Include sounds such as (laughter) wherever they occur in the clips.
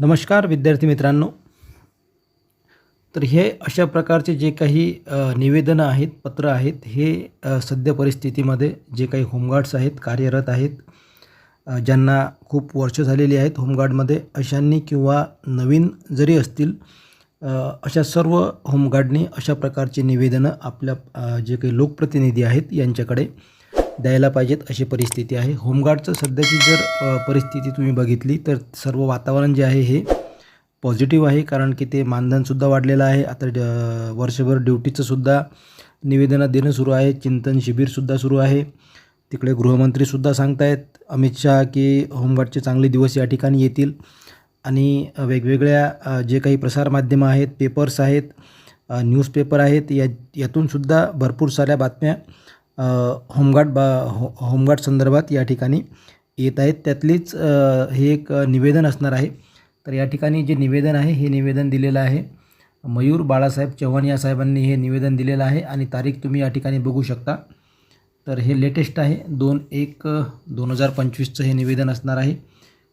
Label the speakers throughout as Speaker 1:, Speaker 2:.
Speaker 1: नमस्कार विद्यार्थी मित्रांनो. तर हे अशा प्रकारचे जे काही निवेदनं आहेत पत्र आहेत हे सद्य सध्या परिस्थितीमध्ये जे काही होमगार्ड्स आहेत कार्यरत आहेत ज्यांना खूप वर्ष झालेली आहेत होमगार्डमध्ये अशांनी किंवा नवीन जरी असतील अशा सर्व होमगार्डनी अशा प्रकारची निवेदनं आपल्या जे काही लोकप्रतिनिधी आहेत यांच्याकडे द्यायला पाहिजेत अशी परिस्थिती आहे. होमगार्डचं सध्याची जर परिस्थिती तुम्ही बघितली तर सर्व वातावरण जे आहे हे पॉझिटिव्ह आहे कारण की ते मानधनसुद्धा वाढलेलं आहे. आता ड- वर्षभर ड्युटीचंसुद्धा निवेदनं देणं सुरू आहे. चिंतन शिबिरसुद्धा सुरू आहे. तिकडे गृहमंत्रीसुद्धा सांगतायत अमित शहा की होमगार्डचे चांगले दिवस या ठिकाणी येतील. आणि वेगवेगळ्या जे काही प्रसारमाध्यमं आहेत पेपर्स आहेत न्यूजपेपर आहेत या यातूनसुद्धा भरपूर साऱ्या बातम्या होमगार्ड बा हो होमगार्ड संदर्भात या ठिकाणी येत आहेत. त्यातलीच हे एक निवेदन असणार आहे. तर या ठिकाणी जे निवेदन आहे हे निवेदन दिलेलं आहे. मयूर बाळासाहेब चव्हाण या साहेबांनी हे निवेदन दिलेलं आहे आणि तारीख तुम्ही या ठिकाणी बघू शकता. तर हे लेटेस्ट आहे. दोन एक दोन हजार पंचवीसचं हे निवेदन असणार आहे.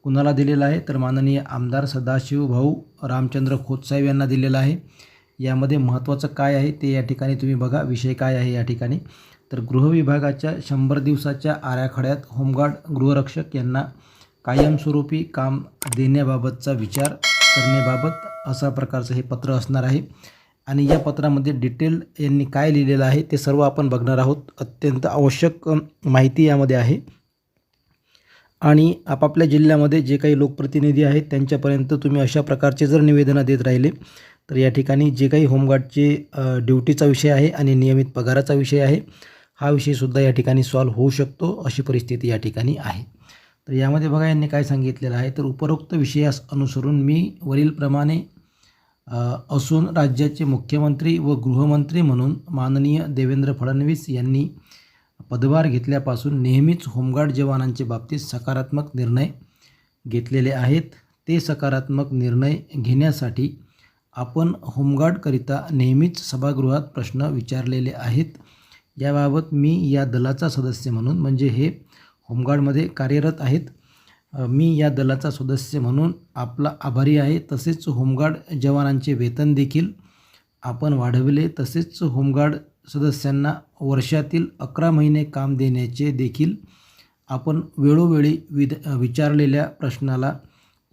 Speaker 1: कुणाला दिलेलं आहे? तर माननीय आमदार सदाशिव भाऊ रामचंद्र खोतसाहेब यांना दिलेलं आहे. यामध्ये महत्त्वाचं काय आहे ते या ठिकाणी तुम्ही बघा. विषय काय आहे या ठिकाणी? तर गृहविभागाच्या शंभर दिवसाच्या आराखड्यात होमगार्ड गृहरक्षक यांना कायमस्वरूपी काम देण्याबाबतचा विचार करण्याबाबत असा प्रकारचं हे पत्र असणार आहे. आणि या पत्रामध्ये डिटेल यांनी काय लिहिलेलं आहे ते सर्व आपण बघणार आहोत. अत्यंत आवश्यक माहिती यामध्ये आहे. आणि आपापल्या जिल्ह्यामध्ये जे काही लोकप्रतिनिधी आहेत त्यांच्यापर्यंत तुम्ही अशा प्रकारचे जर निवेदनं देत राहिले तर या ठिकाणी जे काही होमगार्डचे ड्युटीचा विषय आहे आणि नियमित पगाराचा विषय आहे. हा विषयसुद्धा या ठिकाणी सॉल्व्ह होऊ शकतो अशी परिस्थिती या ठिकाणी आहे. तर यामध्ये बघा यांनी काय सांगितलेलं आहे? तर उपरोक्त विषयास अनुसरून मी वरीलप्रमाणे असून राज्याचे मुख्यमंत्री व गृहमंत्री म्हणून माननीय देवेंद्र फडणवीस यांनी पदभार घेतल्यापासून नेहमीच होमगार्ड जवानांच्या बाबतीत सकारात्मक निर्णय घेतलेले आहेत. ते सकारात्मक निर्णय घेण्यासाठी आपण होमगार्डकरिता नेहमीच सभागृहात प्रश्न विचारलेले आहेत. याबाबत मी या दलाचा सदस्य म्हणून म्हणजे हे होमगार्डमध्ये कार्यरत आहेत मी या दलाचा सदस्य म्हणून आपला आभारी आहे. तसेच होमगार्ड जवानांचे वेतन देखील आपण वाढवले. तसेच होमगार्ड सदस्यांना वर्षातील अकरा महिने काम देण्याचे देखील आपण वेळोवेळी विध विचारलेल्या प्रश्नाला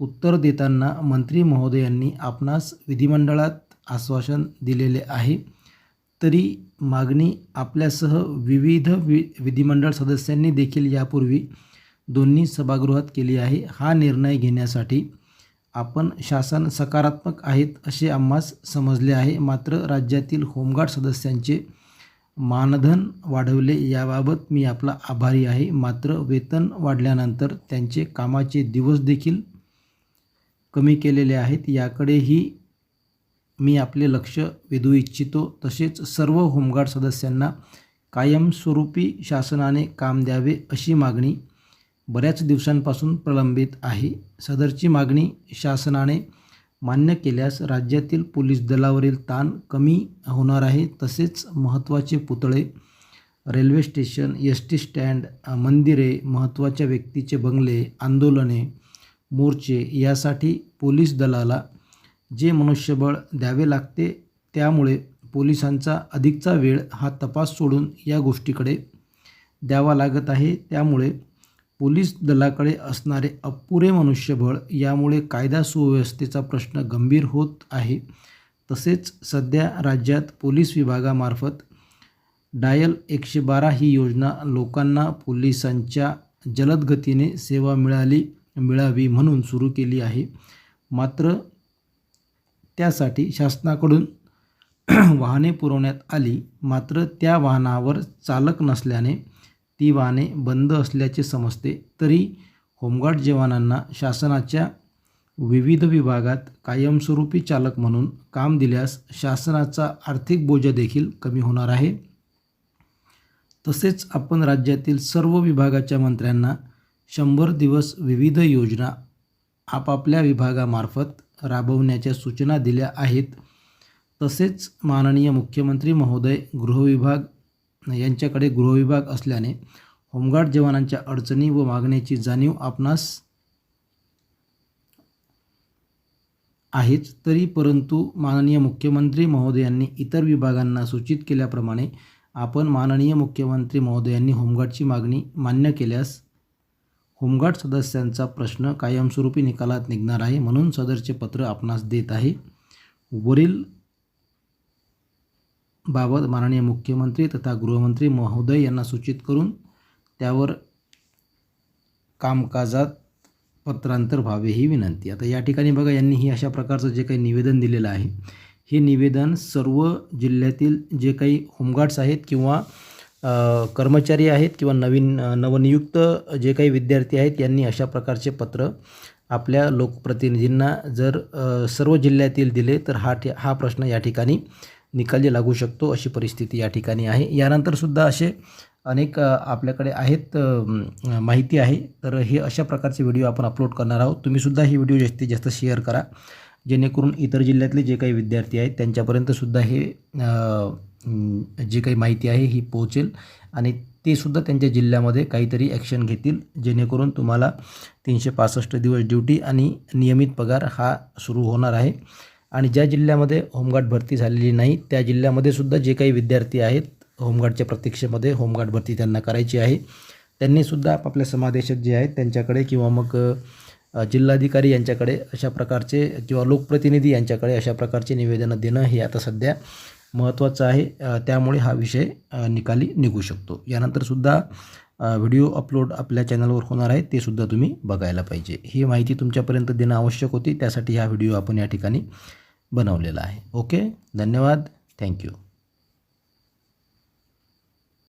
Speaker 1: उत्तर देताना मंत्री महोदयांनी आपणास विधिमंडळात आश्वासन दिलेले आहे. तरी मागणी आपल्यासह विविध वि विधिमंडळ सदस्यांनी देखील यापूर्वी दोन्ही सभागृहात केली आहे. हा निर्णय घेण्यासाठी आपण शासन सकारात्मक आहेत असे आम्हास समजले आहे. मात्र राज्यातील होमगार्ड सदस्यांचे मानधन वाढवले याबाबत मी आपला आभारी आहे. मात्र वेतन वाढल्यानंतर त्यांचे कामाचे दिवस देखील कमी केलेले आहेत. याकडेही मी आपले लक्ष वेधू इच्छितो तसेच सर्व होमगार्ड सदस्यांना कायमस्वरूपी शासनाने काम द्यावे अशी मागणी बऱ्याच दिवसांपासून प्रलंबित आहे. सदरची मागणी शासनाने मान्य केल्यास राज्यातील पोलीस दलावरील ताण कमी होणार आहे. तसेच महत्त्वाचे पुतळे railway station S T stand मंदिरे महत्त्वाच्या व्यक्तीचे बंगले आंदोलने मोर्चे यासाठी पोलीस दलाला जे मनुष्यबळ द्यावे लागते त्यामुळे पोलिसांचा अधिकचा वेळ हा तपास सोडून या गोष्टीकडे द्यावा लागत आहे. त्यामुळे पोलीस दलाकडे असणारे अपुरे मनुष्यबळ यामुळे कायदा सुव्यवस्थेचा प्रश्न गंभीर होत आहे. तसेच सध्या राज्यात पोलीस विभागामार्फत डायल एकशे बारा ही योजना लोकांना पोलिसांच्या जलद गतीने सेवा मिळाली मिळावी म्हणून सुरू केली आहे. मात्र त्यासाठी शासनाकडून (clears throat) वाहने पुरवण्यात आली. मात्र त्या वाहनावर चालक नसल्याने ती वाहने बंद असल्याचे समजते. तरी होमगार्ड जवानांना शासनाच्या विविध विभागात कायमस्वरूपी चालक म्हणून काम दिल्यास शासनाचा आर्थिक बोजा देखील कमी होणार आहे. तसेच आपण राज्यातील सर्व विभागाच्या मंत्र्यांना शंभर दिवस विविध योजना आपापल्या विभागामार्फत राबवण्याच्या सूचना दिल्या आहेत. तसेच माननीय मुख्यमंत्री महोदय गृहविभाग यांच्याकडे गृहविभाग असल्याने होमगार्ड जवानांच्या अडचणी व मागण्याची जाणीव आपणास आहेच. तरी परंतु माननीय मुख्यमंत्री महोदयांनी इतर विभागांना सूचित केल्याप्रमाणे आपण माननीय मुख्यमंत्री महोदयांनी होमगार्डची मागणी मान्य केल्यास होमगार्ड सदस्यांचा प्रश्न कायमस्वरूपी निकालात निघणार आहे म्हणून सदरचे पत्र आपणास देत आहे. वरील बाबत माननीय मुख्यमंत्री तथा गृहमंत्री महोदय यांना सूचित करून त्यावर कामकाजात पत्रांतर व्हावे ही विनंती. आता या ठिकाणी बघा यांनी ही अशा प्रकारचं जे काही निवेदन दिलेलं आहे हे निवेदन सर्व जिल्ह्यातील जे काही होमगार्ड्स आहेत किंवा कर्मचारी आहेत किंवा नवीन नवनियुक्त जे काही विद्यार्थी आहेत यांनी अशा प्रकारचे पत्र आपल्या लोकप्रतिनिधींना जर सर्व जिल्ह्यातील दिले तर हा ठि हा प्रश्न या ठिकाणी निकाली लागू शकतो अशी परिस्थिती या ठिकाणी आहे. यानंतरसुद्धा असे अनेक आपल्याकडे आहेत माहिती आहे. तर हे अशा प्रकारचे व्हिडिओ आपण अपलोड करणार आहोत. तुम्हीसुद्धा ही व्हिडिओ जास्तीत जास्त शेअर करा. जेणेकरून इतर जिल्ह्यातले जे काही विद्यार्थी आहेत त्यांच्यापर्यंतसुद्धा हे जे जी काही माहिती आहे ही पोहोचेल. आणि ते सुद्धा त्यांच्या जिल्ह्यामध्ये काहीतरी ॲक्शन घेतील जेणेकरून तुम्हाला तीनशे पासष्ट दिवस ड्युटी आणि नियमित पगार हा सुरू होणार आहे. आणि ज्या जिल्ह्यामध्ये होमगार्ड भरती झालेली नाही त्या जिल्ह्यामध्ये सुद्धा जे काही विद्यार्थी आहेत होमगार्डच्या प्रतीक्षेमध्ये होमगार्ड भरती त्यांना करायची आहे. त्यांनीसुद्धा आपापल्या समादेशक जे आहेत त्यांच्याकडे किंवा मग जिल्हाधिकारी यांच्याकडे अशा प्रकारचे किंवा लोकप्रतिनिधी यांच्याकडे अशा प्रकारचे निवेदनं देणं हे आता सध्या महत्त्वाचं आहे. त्यामुळे हा विषय निकाली निघू शकतो. यानंतरसुद्धा व्हिडिओ अपलोड आपल्या चॅनलवर होणार आहे ते सुद्धा तुम्ही बघायला पाहिजे. ही माहिती तुमच्यापर्यंत देणं आवश्यक होती त्यासाठी हा व्हिडिओ आपण या ठिकाणी बनवलेला आहे. ओके? धन्यवाद. थँक्यू.